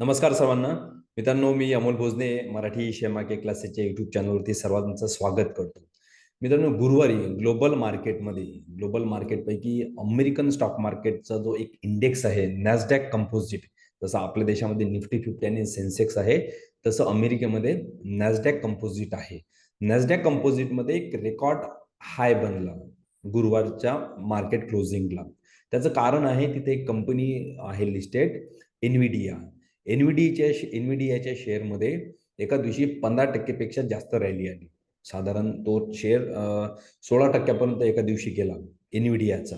नमस्कार सर्वांना. मित्रांनो मी अमोल भोजने मराठी शेमाके क्लासेसच्या युट्यूब चॅनलवरती सर्वांचं स्वागत करतो. मित्रांनो गुरुवारी ग्लोबल मार्केटमध्ये ग्लोबल मार्केटपैकी अमेरिकन स्टॉक मार्केटचा जो एक इंडेक्स आहे नॅसडॅक कंपोजिट जसं आपल्या देशामध्ये निफ्टी फिफ्टी आणि सेन्सेक्स आहे तसं अमेरिकेमध्ये नॅसडॅक कंपोजिट आहे. नॅसडॅक कंपोजिटमध्ये एक रेकॉर्ड हाय बनला गुरुवारच्या मार्केट क्लोजिंगला त्याचं कारण आहे तिथे एक कंपनी आहे लिस्टेड एनविडिया एनव्हीडीच्या एनव्हीडीआच्या शेअरमध्ये एका दिवशी पंधरा टक्केपेक्षा जास्त रॅली आली. साधारण तो शेअर सोळा टक्क्यापर्यंत एका दिवशी गेला एनव्हीडियाचा.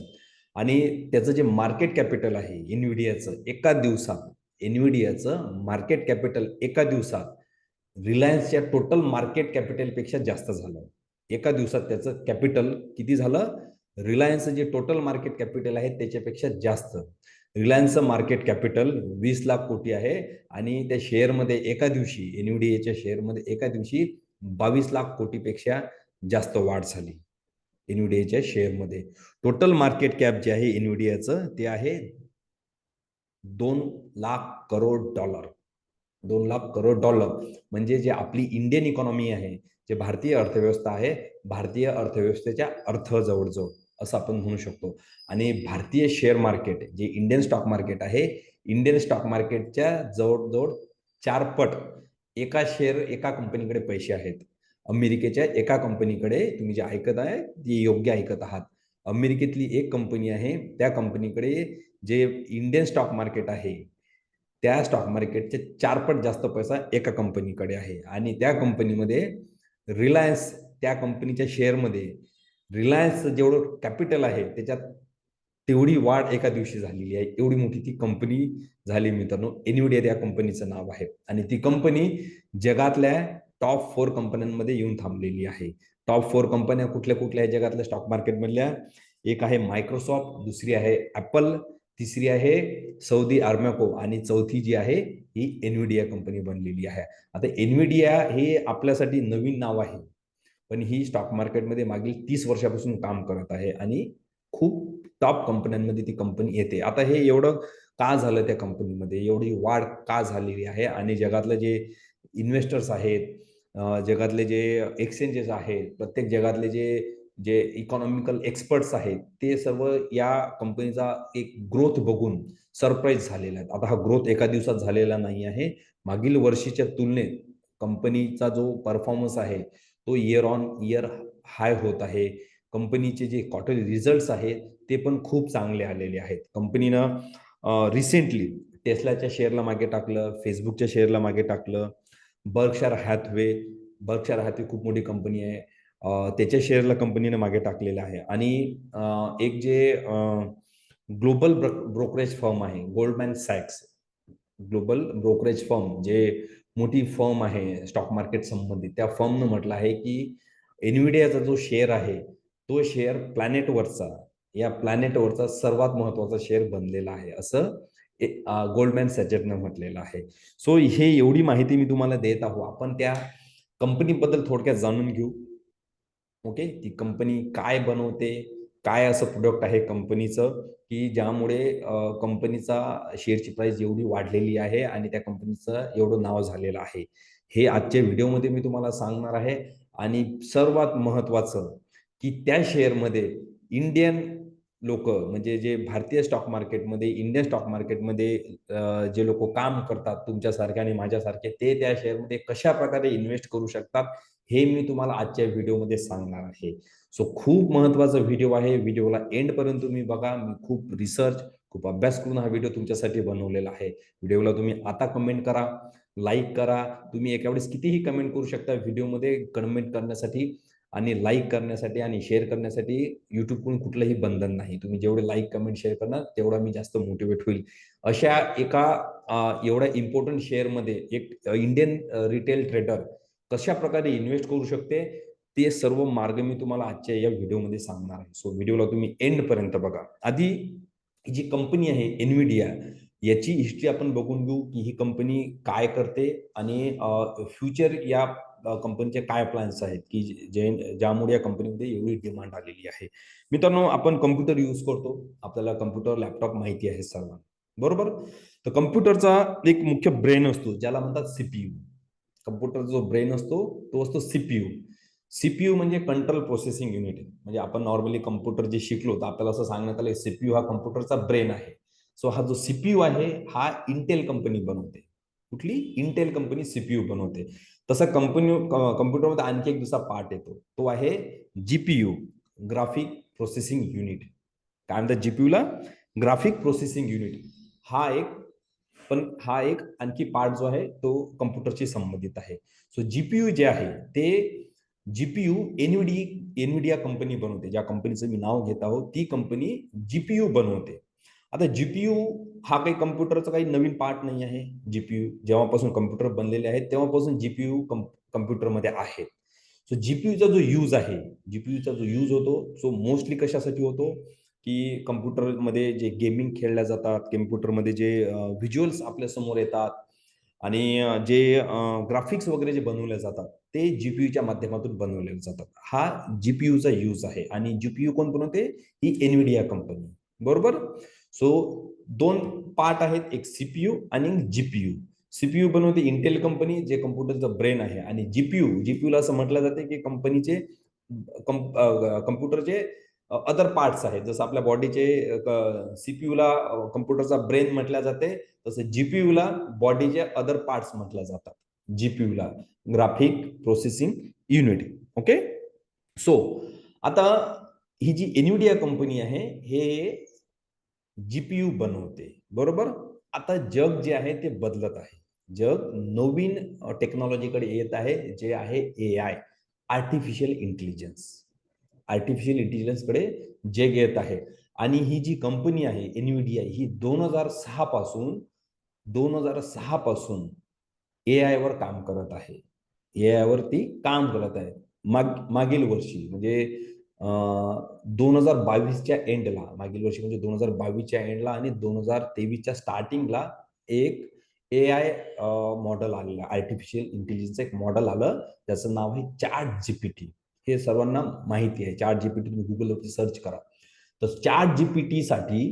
आणि त्याचं जे मार्केट कॅपिटल आहे एनव्हीडियाचं एका दिवसात एनव्हीडियाचं मार्केट कॅपिटल एका दिवसात रिलायन्सच्या टोटल मार्केट कॅपिटलपेक्षा जास्त झालं. एका दिवसात त्याचं कॅपिटल किती झालं? रिलायन्सचं जे टोटल मार्केट कॅपिटल आहे त्याच्यापेक्षा जास्त. रिलायन्सचं मार्केट कॅपिटल वीस लाख कोटी आहे. आणि त्या शेअरमध्ये एका दिवशी एनव्हीडीएच्या शेअरमध्ये एका दिवशी बावीस लाख कोटीपेक्षा जास्त वाढ झाली एनव्हीडीएच्या शेअरमध्ये. टोटल मार्केट कॅप जे आहे एनव्हीडीआचं ते आहे दोन लाख करोड डॉलर. दोन लाख करोड डॉलर. म्हणजे जे आपली इंडियन इकॉनॉमी आहे जे भारतीय अर्थव्यवस्था आहे भारतीय अर्थव्यवस्थेच्या अर्थ जवळजवळ असं आपण म्हणू शकतो. आणि भारतीय शेअर मार्केट जे इंडियन स्टॉक मार्केट आहे इंडियन स्टॉक मार्केटच्या जवळजवळ चार पट एका शेअर एका कंपनीकडे पैसे आहेत. अमेरिकेच्या एका कंपनीकडे तुम्ही जे ऐकत आहे ते योग्य ऐकत आहात. अमेरिकेतली एक कंपनी आहे त्या कंपनीकडे जे इंडियन स्टॉक मार्केट आहे त्या स्टॉक मार्केटचे चारपट जास्त पैसा एका कंपनीकडे आहे. आणि त्या कंपनीमध्ये रिलायन्स त्या कंपनीच्या शेअरमध्ये रिलायन्स जेवढं कॅपिटल आहे त्याच्यात तेवढी वाढ एका दिवशी झालेली आहे. एवढी मोठी ती कंपनी झाली मित्रांनो. एनविडिया या कंपनीचं नाव आहे. आणि ती कंपनी जगातल्या टॉप फोर कंपन्यांमध्ये येऊन थांबलेली आहे. टॉप फोर कंपन्या कुठल्या कुठल्या आहे जगातल्या स्टॉक मार्केटमधल्या एक आहे मायक्रोसॉफ्ट दुसरी आहे ऍपल तिसरी आहे सौदी आर्मॅको आणि चौथी जी आहे ही एनविडिया कंपनी बनलेली आहे. आता एनविडिया हे आपल्यासाठी नवीन नाव आहे. पण ही स्टॉक मार्केटमध्ये मागील तीस वर्षापासून काम करत आहे आणि खूप टॉप कंपन्यांमध्ये ती कंपनी येते. आता हे एवढं का झालं त्या कंपनीमध्ये एवढी वाढ का झालेली आहे? आणि जगातलं जे इन्व्हेस्टर्स आहेत जगातले जे एक्सचेंजेस आहेत प्रत्येक जगातले जे जे इकॉनॉमिकल एक्सपर्ट्स आहेत ते सर्व या कंपनीचा एक ग्रोथ बघून सरप्राईज झालेला आहे आता हा ग्रोथ एका दिवसात झालेला नाही आहे. मागील वर्षीच्या तुलनेत कंपनीचा जो परफॉर्मन्स आहे तो इयर ऑन इयर हाय होत आहे. कंपनीचे जे क्वार्टरली रिझल्ट आहेत ते पण खूप चांगले आलेले आहेत. कंपनीनं रिसेंटली टेस्लाच्या शेअरला मागे टाकलं फेसबुकच्या शेअरला मागे टाकलं बर्कशार हॅथवे बर्कशार हॅथवे खूप मोठी कंपनी आहे. त्याच्या शेअरला कंपनीने मागे टाकलेलं आहे. आणि एक जे ग्लोबल ब्रोकरेज फर्म आहे गोल्डमॅन सॅक्स ग्लोबल ब्रोकरेज फर्म जे मोठी फर्म आहे स्टॉक मार्केट संबंधित. त्या फर्मनं म्हटलं आहे की एनविडियाचा जो शेअर आहे तो शेअर प्लॅनेटवरचा या प्लॅनेटवरचा सर्वात महत्त्वाचा शेअर बनलेला आहे असं गोल्डमॅन सॅचेटनं म्हटलेलं आहे. सो हे एवढी माहिती मी तुम्हाला देत आहो. आपण त्या कंपनीबद्दल थोडक्यात जाणून घेऊ. ओके ती कंपनी काय बनवते? काय असं प्रोडक्ट आहे कंपनीचं की ज्यामुळे कंपनीचा शेअरची प्राइस एवढी वाढलेली आहे आणि त्या कंपनीचं एवढं नाव झालेलं आहे. हे आजच्या व्हिडिओमध्ये मी तुम्हाला सांगणार आहे. आणि सर्वात महत्वाचं की त्या शेअरमध्ये इंडियन लोक म्हणजे जे भारतीय स्टॉक मार्केटमध्ये इंडियन स्टॉक मार्केटमध्ये जे लोक काम करतात तुमच्यासारखे आणि माझ्यासारखे ते त्या शेअरमध्ये कशा प्रकारे इन्व्हेस्ट करू शकतात हे मी तुम्हाला आजच्या व्हिडिओमध्ये सांगणार आहे. सो खूप महत्त्वाचा व्हिडिओ आहे. व्हिडिओला एंड पर्यंत तुम्ही बघा. मी खूप रिसर्च खूप अभ्यास करून हा व्हिडिओ तुमच्यासाठी बनवलेला आहे. व्हिडिओला तुम्ही आता कमेंट करा लाईक करा. तुम्ही एका वेळेस कितीही कमेंट करू शकता व्हिडिओमध्ये कमेंट करण्यासाठी आणि लाईक करण्यासाठी आणि शेअर करण्यासाठी युट्यूबकडून कुठलंही बंधन नाही. तुम्ही जेवढे लाईक कमेंट शेअर करणार तेवढा मी जास्त मोटिवेट होईल. अशा एका एवढ्या इम्पॉर्टंट शेअरमध्ये एक इंडियन रिटेल ट्रेडर कशा प्रकारे इन्व्हेस्ट करू शकते? ते सर्व मार्ग मी तुम्हाला आजच्या या व्हिडिओमध्ये सांगणार आहे. सो व्हिडिओला तुम्ही एंड पर्यंत बघा. आधी जी कंपनी आहे एनव्हिडिया याची हिस्ट्री आपण बघून घेऊ की ही कंपनी काय करते आणि फ्युचर या कंपनीचे काय प्लॅन्स आहेत की जे ज्यामुळे या कंपनीमध्ये एवढी डिमांड आलेली आहे. मित्रांनो आपण कम्प्युटर यूज करतो. आपल्याला कम्प्युटर लॅपटॉप माहिती आहे सर्वांना. बरोबर? तर कम्प्युटरचा एक मुख्य ब्रेन असतो ज्याला म्हणतात सीपीयू कम्प्युटरचा जो ब्रेन असतो तो असतो सीपीयू सीपीयू म्हणजे कंट्रोल प्रोसेसिंग युनिट आहे. म्हणजे आपण नॉर्मली कम्प्युटर जे शिकलो तर आपल्याला असं सांगण्यात आलं सीपीयू हा कम्प्युटरचा ब्रेन आहे. सो हा जो सीपीयू आहे हा इंटेल कंपनी बनवते. कुठली? इंटेल कंपनी सीपीयू बनवते. तसा कंपनी कम्प्युटरमध्ये आणखी एक दुसरा पार्ट येतो. तो आहे जीपीयू ग्राफिक प्रोसेसिंग युनिट काय म्हणतात जीपीयूला ग्राफिक प्रोसेसिंग युनिट हा एक पण हा एक आणखी पार्ट जो आहे तो कम्प्युटरशी संबंधित आहे. सो जीपीयू जे आहे ते जीपीयू एनविडी एनविडिया कंपनी बनवते. ज्या कंपनीचं मी नाव घेत आहोत ती कंपनी जीपीयू बनवते. आता जीपीयू हा काही कम्प्युटरचा काही नवीन पार्ट नाही आहे. जीपीयू जेव्हापासून कम्प्युटर बनलेले आहेत तेव्हापासून जीपीयू कम्प्युटरमध्ये आहे. सो जीपीयूचा जो यूज आहे जीपीयूचा जो यूज होतो सो मोस्टली कशासाठी होतो? की कम्प्युटरमध्ये जे गेमिंग खेळल्या जातात कम्प्युटरमध्ये जे व्हिज्युअल्स आपल्यासमोर येतात आणि जे ग्राफिक्स वगैरे जे बनवले जातात ते जीपीयूच्या माध्यमातून बनवले जातात. हा जीपीयूचा यूज आहे. आणि जीपीयू कोण बनवते? ही एनविडिया कंपनी बरोबर? सो दोन पार्ट आहेत. एक सीपीयू आणि जीपीयू सीपीयू बनवते इंटेल कंपनी जे कम्प्युटरचं ब्रेन आहे. आणि जीपीयू जीपीयूला असं म्हटलं जाते की कंपनीचे कम्प्युटरचे अदर पार्ट्स आहेत. जसं आपल्या बॉडीचे सीपीयूला कम्प्युटरचा ब्रेन म्हटल्या जाते तसं जीपीयूला बॉडीचे अदर पार्ट्स म्हटल्या जातात. जीपीयूला graphic processing unit okay so आता ही जी एन्युडिया कंपनी आहे हे जीपीयू बनवते. बरोबर? आता जग जे आहे ते बदलत आहे. जग नवीन टेक्नॉलॉजीकडे येत आहे जे आहे A I artificial intelligence artificial इंटेलिजन्सकडे जे घेत आहे. आणि ही जी कंपनी आहे एनव्हीडीआय ही दोन हजार सहा पासून दोन हजार सहा पासून ए आय वर काम करत आहे. ए आय वरती काम करत आहे. माग मागील वर्षी म्हणजे दोन हजार बावीसच्या एंडला मागील वर्षी म्हणजे दोन हजार बावीसच्या एंडला आणि दोन हजार तेवीसच्या स्टार्टिंगला एक ए आय मॉडेल आलेलं आर्टिफिशियल इंटेलिजन्स एक मॉडेल आलं. त्याचं नाव आहे चॅट जीपीटी हे सर्वांना माहिती आहे. चार्ट जीपीटी तुम्ही गुगलवरती सर्च करा. तर चार जीपीटी साठी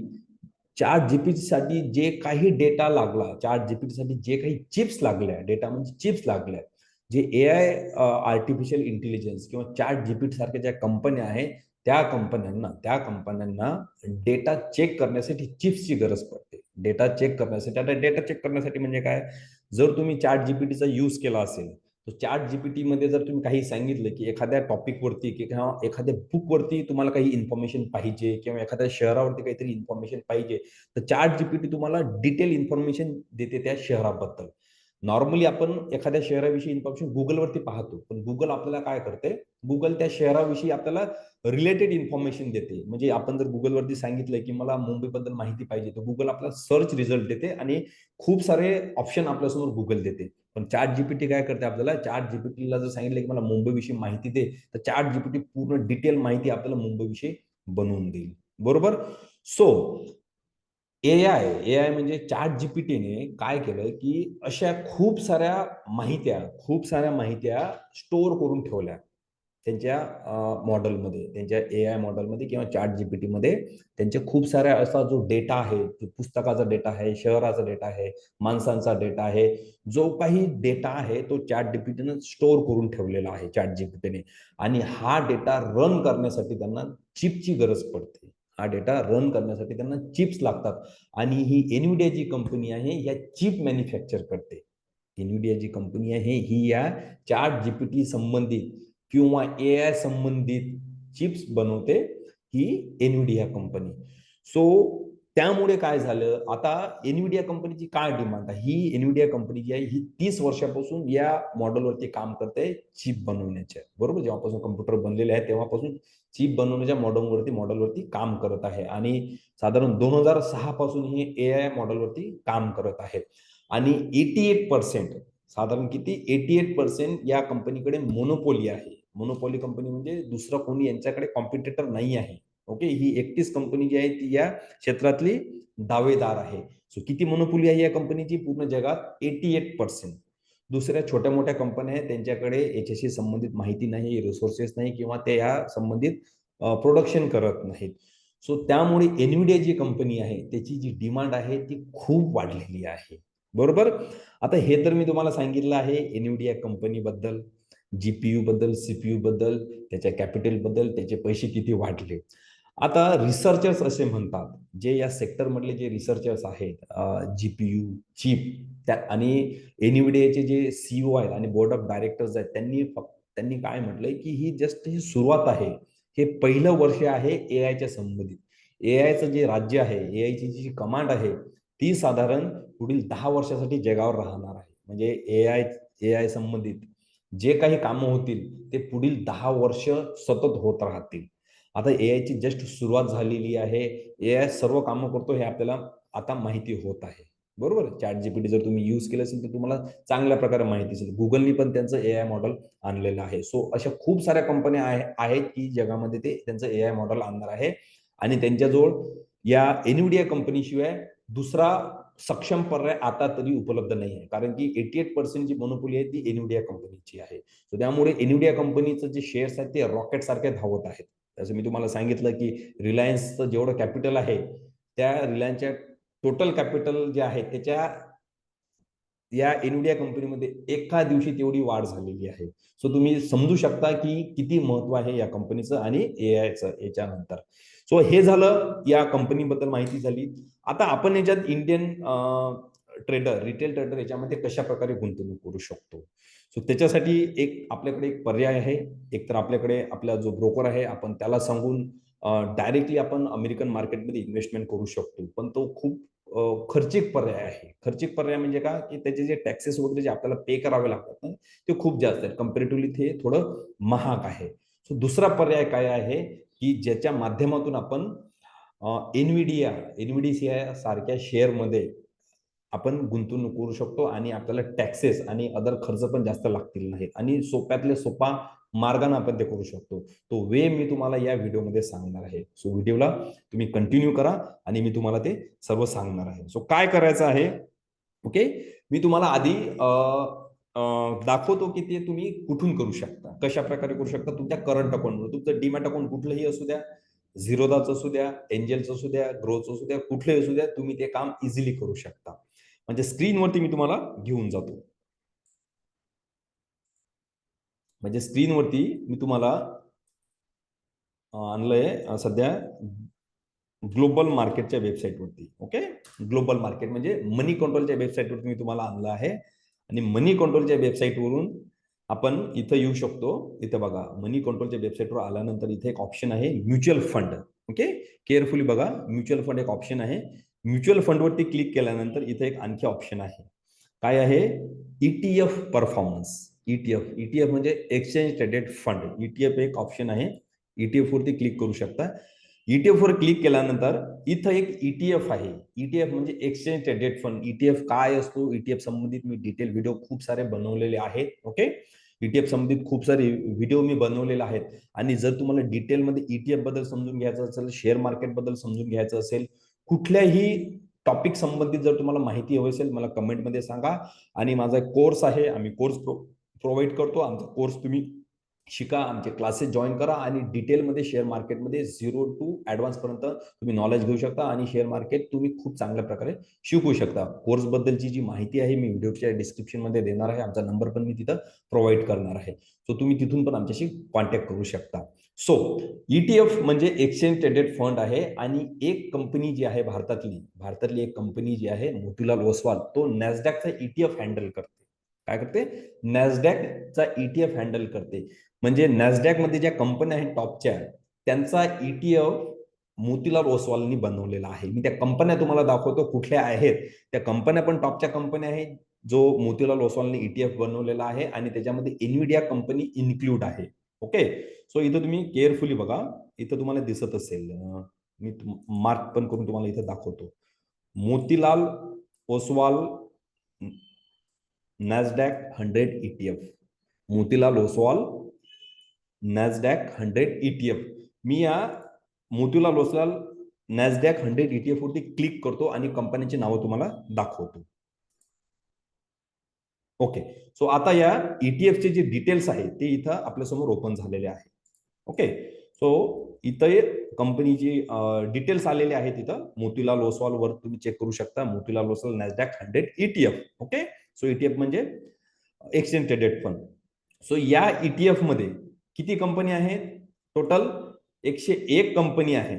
जीपीटीसाठी जीपीटी साठी जे काही डेटा लागला चार्ट जीपीटी साठी जे काही चिप्स लागल्या डेटा म्हणजे चिप्स लागल्या जे ए आय आर्टिफिशियल इंटेलिजन्स किंवा चार्ट जीपीटी सारख्या ज्या कंपन्या आहेत त्या कंपन्यांना त्या कंपन्यांना डेटा चेक करण्यासाठी चिप्सची गरज पडते. डेटा चेक करण्यासाठी आता डेटा चेक करण्यासाठी म्हणजे काय? जर तुम्ही चार्ट जीपीटीचा यूज केला असेल चॅट चार्ट जीपीटी मध्ये जर तुम्ही काही सांगितलं की एखाद्या टॉपिकवरती किंवा एखाद्या बुकवरती तुम्हाला काही इन्फॉर्मेशन पाहिजे किंवा एखाद्या शहरावरती काहीतरी इन्फॉर्मेशन पाहिजे तर चार्ट जीपीटी तुम्हाला डिटेल इन्फॉर्मेशन देते त्या शहराबद्दल. नॉर्मली आपण एखाद्या शहराविषयी इन्फॉर्मेशन गुगलवरती पाहतो पण गुगल आपल्याला काय करते? गुगल त्या शहराविषयी आपल्याला रिलेटेड इन्फॉर्मेशन देते. म्हणजे आपण जर गुगलवरती सांगितलं की मला मुंबईबद्दल माहिती पाहिजे तर गुगल आपल्याला सर्च रिझल्ट देते आणि खूप सारे ऑप्शन आपल्यासमोर गुगल देते. पण चार्ट जीपीटी काय करते आपल्याला? चार्ट जीपीटीला जर सांगितलं की मला मुंबईविषयी माहिती दे तर चार्ट जीपीटी पूर्ण डिटेल माहिती आपल्याला मुंबईविषयी बनवून देईल. बरोबर? So A I A I म्हणजे चार्ट जीपीटीने काय केलं की अशा खूप साऱ्या माहित्या खूप साऱ्या माहित्या स्टोअर करून ठेवल्या. त्यांच्या मॉडेलमध्ये त्यांच्या ए आय मॉडेलमध्ये किंवा चार्ट जीपीटीमध्ये त्यांच्या खूप साऱ्या असा जो डेटा आहे पुस्तकाचा डेटा आहे शहराचा डेटा आहे माणसांचा डेटा आहे जो काही डेटा आहे तो चार्ट जीपीटीनं स्टोअर करून ठेवलेला आहे चार्ट जीपीटीने आणि हा डेटा रन करण्यासाठी त्यांना चिपची गरज पडते. हा डेटा रन करण्यासाठी त्यांना चिप्स लागतात. आणि ही एनविडिया जी कंपनी आहे या चिप मॅन्युफॅक्चर करते. एनविडिया जी कंपनी आहे ही या चार्ट जीपीटी संबंधित किंवा ए आय संबंधित चिप्स बनवते ही एनविडिया कंपनी सो त्यामुळे काय झालं? आता एनविडिया कंपनीची काय डिमांड आहे? ही एनविडिया कंपनी जी आहे ही तीस वर्षापासून या मॉडेलवरती काम करते चिप बनवण्याच्या बरोबर? जेव्हापासून कम्प्युटर बनलेले आहे तेव्हापासून चिप बनवण्याच्या मॉडेलवरती मॉडेलवरती काम करत आहे. आणि साधारण दोन हजार सहा पासून ही ए आय मॉडेलवरती काम करत आहे. आणि एटी एट पर्सेंट साधारण किती? एटी एट पर्सेंट या कंपनीकडे मोनोपोली आहे. मोनोपोली कंपनी म्हणजे दुसरं कोणी यांच्याकडे कॉम्पिटेटर नाही आहे. ओके ही एकटीच कंपनी जी आहे ती या क्षेत्रातली दावेदार आहे. सो किती मोनोपोली आहे या कंपनीची पूर्ण जगात एटी एट पर्सेंट. दुसऱ्या छोट्या मोठ्या कंपन्या आहेत त्यांच्याकडे याच्याशी संबंधित माहिती नाही रिसोर्सेस नाही किंवा ते या संबंधित प्रोडक्शन करत नाहीत. सो त्यामुळे एनविडिया जी कंपनी आहे त्याची जी डिमांड आहे ती खूप वाढलेली आहे. बरोबर? आता हे तर मी तुम्हाला सांगितलं आहे एनविडिया कंपनीबद्दल जीपीयू बद्दल सीपीयू बद्दल त्याच्या कॅपिटलबद्दल त्याचे पैसे किती वाढले? आता रिसर्चर्स असे म्हणतात जे या सेक्टरमधले जे रिसर्चर्स आहेत जीपीयू चीप त्या आणि एनविडियाचे जे सीईओ आहेत आणि बोर्ड ऑफ डायरेक्टर्स आहेत त्यांनी फक्त त्यांनी काय म्हटलंय की ही जस्ट ही सुरुवात आहे. हे पहिलं वर्ष आहे ए आयच्या संबंधित. ए आयचं जे राज्य आहे ए आयची जी कमांड आहे ती साधारण पुढील दहा वर्षासाठी जगावर राहणार आहे. म्हणजे ए आय ए आय संबंधित जे काही कामं होतील ते पुढील दहा वर्ष सतत होत राहतील. आता ए आयची जस्ट सुरुवात झालेली आहे. ए आय सर्व कामं करतो हे आपल्याला आता माहिती होत आहे. बरोबर? चॅट जीपीटी जर तुम्ही यूज केलं असेल तर तुम्हाला चांगल्या प्रकारे माहिती असेल गुगलनी पण त्यांचं ए आय मॉडेल आणलेलं आहे. सो अशा खूप साऱ्या कंपन्या आहेत की जगामध्ये ते त्यांचं ए आय मॉडेल आणणार आहे. आणि त्यांच्याजवळ या एनविडिया कंपनीशिवाय दुसरा सक्षम पर्याय आता तरी उपलब्ध नाही आहे. कारण की एटी एट पर्सेंट जी मोनोपोली आहे ती एनविडिया कंपनीची आहे. सो त्यामुळे एनविडिया कंपनीचं जे शेअर्स आहेत ते रॉकेट सारखे धावत आहेत. जसं मी तुम्हाला सांगितलं की रिलायन्सचं जेवढं कॅपिटल आहे त्या रिलायन्सच्या टोटल कॅपिटल जे आहे त्याच्या या एनविडिया कंपनीमध्ये एका दिवशी तेवढी वाढ झालेली आहे. सो तुम्ही समजू शकता की किती महत्त्व आहे या कंपनीचं आणि ए आयचं याच्यानंतर. सो हे झालं या कंपनीबद्दल माहिती झाली. आता आपण याच्यात इंडियन ट्रेडर रिटेल ट्रेडर याच्यामध्ये कशा प्रकारे गुंतवणूक करू शकतो? सो त्याच्यासाठी एक आपल्याकडे एक पर्याय आहे. एक तर आपल्याकडे आपला जो ब्रोकर आहे आपण त्याला सांगून डायरेक्टली आपण अमेरिकन मार्केटमध्ये इन्व्हेस्टमेंट करू शकतो. पण तो खूप खर्चिक पर्याय आहे. खर्चिक पर्याय म्हणजे का की त्याचे जे टॅक्सेस वगैरे जे आपल्याला पे करावे लागतात ना ते खूप जास्त आहेत. कम्पेरेटिव्हली ते थोडं महाग आहे. सो दुसरा पर्याय काय आहे? की ज्याच्या माध्यमातून आपण एनविडिया एनविडीसीआय सारख्या शेअरमध्ये आपण गुंतवणूक करू शकतो आणि आपल्याला टॅक्सेस आणि अदर खर्च पण जास्त लागतील नाहीत. आणि सोप्यातले सोपा मार्गाने आपण ते करू शकतो. तो वे मी तुम्हाला या व्हिडिओमध्ये सांगणार आहे. सो व्हिडिओला तुम्ही कंटिन्यू करा आणि मी तुम्हाला ते सर्व सांगणार आहे. सो काय करायचं आहे? ओके मी तुम्हाला आधी दाखवतो की ते तुम्ही कुठून करू शकता. कशा प्रकारे करू शकता? तुमच्या करंट अकाउंटवर तुमचं डीमॅट अकाउंट कुठलंही असू द्या झिरोदाचं असू द्या एंजलचं असू द्या ग्रोचं असू द्या कुठलंही असू द्या तुम्ही ते काम इझिली करू शकता. म्हणजे स्क्रीनवरती मी तुम्हाला घेऊन जातो. म्हणजे स्क्रीनवरती मी तुम्हाला आणलंय सध्या ग्लोबल मार्केटच्या वेबसाईटवरती ओके? ग्लोबल मार्केट म्हणजे मनी कंट्रोलच्या वेबसाईटवरती मी तुम्हाला आणलं आहे. आणि मनी कंट्रोलच्या वेबसाईटवरून आपण इथं येऊ शकतो. इथं बघा मनी कंट्रोलच्या वेबसाईटवर आल्यानंतर इथे एक ऑप्शन आहे म्युच्युअल फंड ओके? केअरफुली बघा म्युच्युअल फंड एक ऑप्शन आहे. म्युच्युअल फंडवरती क्लिक केल्यानंतर इथे एक आणखी ऑप्शन आहे काय आहे ईटीएफ परफॉर्मन्स ईटीएफ ईटीएफ म्हणजे एक्सचेंज ट्रेडेड फंड ईटीएफ एक ऑप्शन आहे ईटीएफ वरती क्लिक करू शकता ईटीएफ वर क्लिक केल्यानंतर इथं एक ईटीएफ आहे ईटीएफ म्हणजे एक्सचेंज ट्रेडेड फंड ईटीएफ काय असतो ईटीएफ संबंधित मी डिटेल व्हिडिओ खूप सारे बनवलेले आहेत ओके ईटीएफ संबंधित खूप सारे व्हिडिओ मी बनवलेले आहेत आणि जर तुम्हाला डिटेलमध्ये ईटीएफबद्दल समजून घ्यायचं असेल शेअर मार्केटबद्दल समजून घ्यायचं असेल कुठल्याही टॉपिक संबंधित जर तुम्हाला माहिती हवी असेल मला कमेंटमध्ये सांगा. आणि माझा एक कोर्स आहे आम्ही कोर्स प्रो प्रोव्हाइड करतो. आमचा कोर्स तुम्ही शिका आमचे क्लासेस जॉईन करा आणि डिटेलमध्ये शेअर मार्केटमध्ये झिरो टू ऍडव्हान्स पर्यंत तुम्ही नॉलेज घेऊ शकता आणि शेअर मार्केट तुम्ही खूप चांगल्या प्रकारे शिकू शकता. कोर्स बद्दलची जी माहिती आहे मी व्हिडिओच्या डिस्क्रिप्शनमध्ये देणार आहे. आमचा नंबर पण मी तिथं प्रोव्हाइड करणार आहे. सो तुम्ही तिथून पण आमच्याशी कॉन्टॅक्ट करू शकता. सो ईटीएफ म्हणजे एक्सचेंज ट्रेडेड फंड आहे आणि एक कंपनी जी आहे भारतातली भारतातली एक कंपनी जी आहे मोतीलाल ओसवाल तो नॅसडॅकचा ईटीएफ हँडल करतो. काय करते? नॅसडॅकचा ईटीएफ हँडल करते. म्हणजे नॅसडॅकमध्ये ज्या कंपन्या आहेत टॉपच्या त्यांचा ईटीएफ मोतीलाल ओसवालनी बनवलेला आहे. मी त्या कंपन्या तुम्हाला दाखवतो कुठल्या आहेत. त्या कंपन्या पण टॉपच्या कंपन्या आहेत जो मोतीलाल ओसवालने ईटीएफ बनवलेला आहे आणि त्याच्यामध्ये एनविडिया कंपनी इन्क्लूड आहे. ओके सो इथं तुम्ही केअरफुली बघा. इथं तुम्हाला दिसत असेल. मी मार्क पण करून तुम्हाला इथं दाखवतो. Motilal Oswal Nasdaq hundred ETF Motilal Oswal Nasdaq hundred ETF मी या Motilal Oswal Nasdaq hundred ETF वरती क्लिक करतो आणि कंपन्यांची नावं तुम्हाला दाखवतो. ओके सो आता या ईटीएफचे जे डिटेल्स आहेत ते इथं आपल्यासमोर ओपन झालेले आहे ओके सो इथं कंपनीची डिटेल्स आलेले आहेत इथं. मोतीलाल ओसवाल वर तुम्ही चेक करू शकता. Motilal Oswal Nasdaq hundred ETF okay so ETF म्हणजे एक्सचेंज ट्रेडेड फंड सो या ईटीएफमध्ये किती कंपनी आहेत? टोटल एकशे एक कंपनी आहे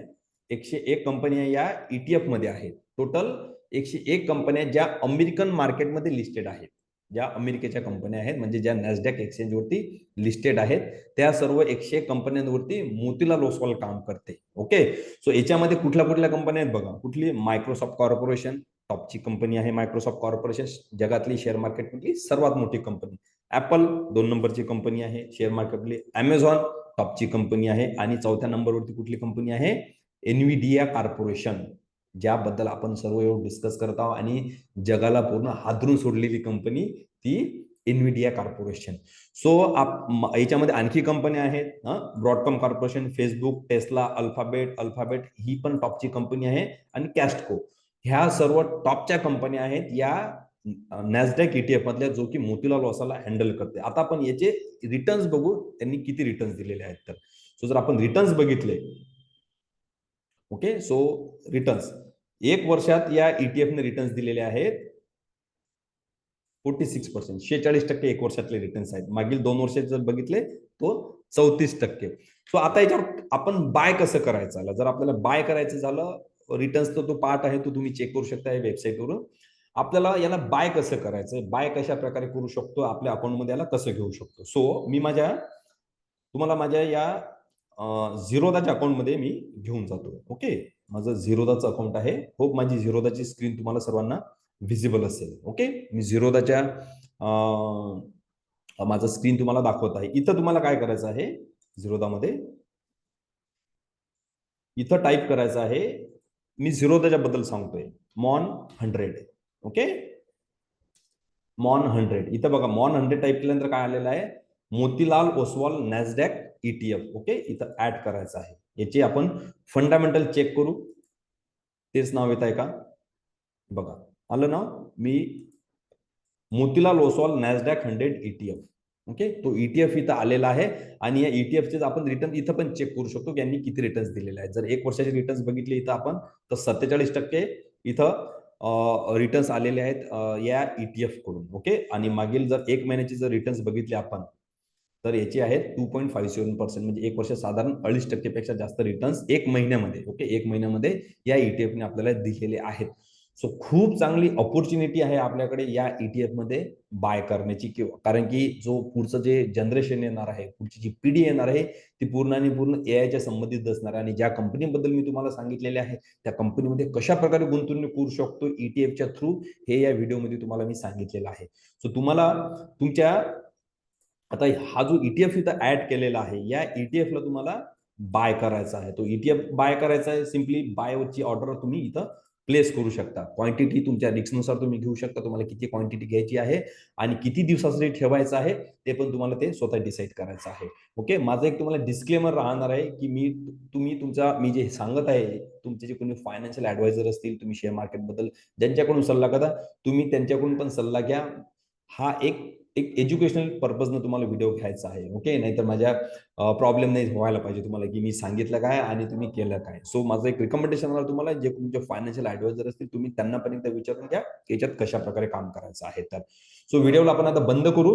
एकशे एक कंपन्या या ईटीएफमध्ये आहेत. टोटल एकशे एक कंपन्या ज्या अमेरिकन मार्केटमध्ये लिस्टेड आहेत. ज्या अमेरिकेच्या कंपन्या आहेत म्हणजे ज्या नॅसडॅक एक्सचेंजवरती लिस्टेड आहेत त्या सर्व एकशे कंपन्यांवरती मोतीलाल ओसवाल काम करते. ओके सो याच्यामध्ये कुठल्या कुठल्या कंपन्या आहेत बघा? कुठली? मायक्रोसॉफ्ट कॉर्पोरेशन टॉपची कंपनी आहे मायक्रोसॉफ्ट कॉर्पोरेशन जगातली शेअर मार्केटमधली सर्वात मोठी कंपनी ऍपल दोन नंबरची कंपनी आहे. शेअर मार्केटमधली अमेझॉन टॉपची कंपनी आहे. आणि चौथ्या नंबरवरती कुठली कंपनी आहे? एनव्हीडिया कॉर्पोरेशन ज्याबद्दल आपण सर्व एवढं डिस्कस करत आहोत. आणि जगाला पूर्ण हादरून सोडलेली कंपनी ती इन्व्हिडिया कॉर्पोरेशन सो आप याच्यामध्ये आणखी कंपन्या आहेत. Broadcom corporation Facebook Tesla Alphabet Alphabet ही पण टॉपची कंपनी आहे. आणि कॅस्टको ह्या सर्व टॉपच्या कंपन्या आहेत या नॅसडॅक ईटीएफ मधल्या जो की मोतीलाल ओसाला हँडल करते. आता आपण याचे रिटर्न्स बघू त्यांनी किती रिटर्न्स दिलेले आहेत तर. सो जर आपण रिटर्न्स बघितले ओके सो रिटर्न्स एक वर्षात या ईटीएफ ने रिटर्न्स दिलेले आहेत फोर्टी सिक्स पर्सेंट शेहेचाळीस टक्के एक वर्षातले रिटर्न्स आहेत. मागील दोन वर्षात जर बघितले तो चौतीस टक्के. सो आता याच्यावर आपण बाय कसं करायचं? जर आपल्याला बाय करायचं झालं रिटर्न्सचा तो पार्ट आहे तो तुम्ही चेक करू शकता या वेबसाईटवरून आपल्याला याला बाय कसं करायचं बाय कशा प्रकारे करू शकतो? आपल्या अकाउंटमध्ये याला कसं घेऊ शकतो? सो मी माझ्या तुम्हाला माझ्या या झिरोदाच्या अकाउंटमध्ये मी घेऊन जातो. ओके माझं झिरोदाचं अकाउंट आहे. होप माझी झिरोदाची स्क्रीन तुम्हाला सर्वांना व्हिजिबल असेल. ओके मी झिरोदाच्या माझा स्क्रीन तुम्हाला दाखवत आहे. इथं तुम्हाला काय करायचं आहे? झिरोदामध्ये इथं टाईप करायचं आहे मी झिरो बद्दल सांगतोय. MON hundred okay MON hundred इथं बघा मॉन हंड्रेड टाईप केल्यानंतर काय आलेलं आहे? Motilal Oswal Nasdaq ETF okay इथं ऍड करायचं आहे. याची आपण फंडामेंटल चेक करू. तेच नाव येत आहे का? बघा. आलं नाव? मी Motilal Oswal Nasdaq hundred ETF okay? तो ईटीएफ इथं आलेला आहे आणि या ईटीएफचे आपण रिटर्न इथं पण चेक करू शकतो की यांनी किती रिटर्न्स दिलेले आहेत. जर एक वर्षाचे रिटर्न्स बघितले इथं आपण तर सत्तेचाळीस टक्के इथं रिटर्न्स आलेले आहेत या ईटीएफकडून. ओके? आणि मागील जर एक महिन्याचे जर रिटर्न्स बघितले आपण तर याचे आहेत two point five seven percent म्हणजे एक वर्ष साधारण अडीच टक्केपेक्षा जास्त रिटर्न्स एक महिन्यामध्ये. ओके? एक महिन्यामध्ये या ईटीएफने आपल्याला दिलेले आहेत. सो खूप चांगली ऑपॉर्च्युनिटी आहे आपल्याकडे या ईटीएफमध्ये बाय करण्याची किंवा कारण की जो पुढचं जे जनरेशन येणार आहे पुढची जी पिढी येणार आहे ती पूर्ण आणि पूर्ण ए आयच्या संबंधित असणार आहे. आणि ज्या कंपनीबद्दल मी तुम्हाला सांगितलेले आहे त्या कंपनीमध्ये कशा प्रकारे गुंतवणूक करू शकतो ईटीएफच्या थ्रू हे या व्हिडिओमध्ये तुम्हाला मी सांगितलेलं आहे. सो तुम्हाला तुमच्या आता हा जो ईटीएफ इथं ऍड केलेला आहे या ईटीएफला तुम्हाला बाय करायचा आहे. तो ईटीएफ बाय करायचा आहे सिम्पली बायची ऑर्डर तुम्ही इथं प्लेस करू शकता. क्वांटिटी तुमच्या रिक्सनुसार तुम्ही घेऊ शकता. तुम्हाला किती क्वांटिटी घ्यायची आहे आणि किती दिवसासाठी ठेवायचं आहे ते पण तुम्हाला ते स्वतः डिसाईड करायचं आहे. ओके माझं एक तुम्हाला डिस्क्लेमर राहणार आहे की मी तुम्ही तुमचा मी जे सांगत आहे तुमचे जे कोणी फायनान्शियल ऍडवायझर असतील तुम्ही शेअर मार्केटबद्दल ज्यांच्याकडून सल्ला करा तुम्ही त्यांच्याकडून पण सल्ला घ्या. हा एक एक एज्युकेशनल पर्पजनं तुम्हाला व्हिडिओ घ्यायचा आहे ओके नाहीतर माझ्या प्रॉब्लेम नाही व्हायला पाहिजे तुम्हाला की मी सांगितलं काय आणि तुम्ही केलं काय. सो माझं एक रिकमेंडेशन आहे तुम्हाला जे तुमचे फायनान्शियल ऍडवायझर असतील तुम्ही त्यांना पण एकदा विचारून घ्या याच्यात कशा प्रकारे काम करायचं आहे तर. सो व्हिडिओला आपण आता बंद करू.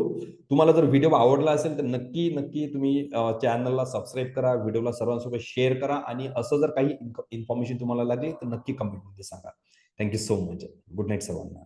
तुम्हाला जर व्हिडिओ आवडला असेल तर नक्की नक्की तुम्ही चॅनलला सबस्क्राईब करा व्हिडिओला सर्वांसोबत शेअर करा आणि असं जर काही इन्फॉर्मेशन तुम्हाला लागली तर नक्की कमेंटमध्ये सांगा. Thank you so much good night सर्वांना.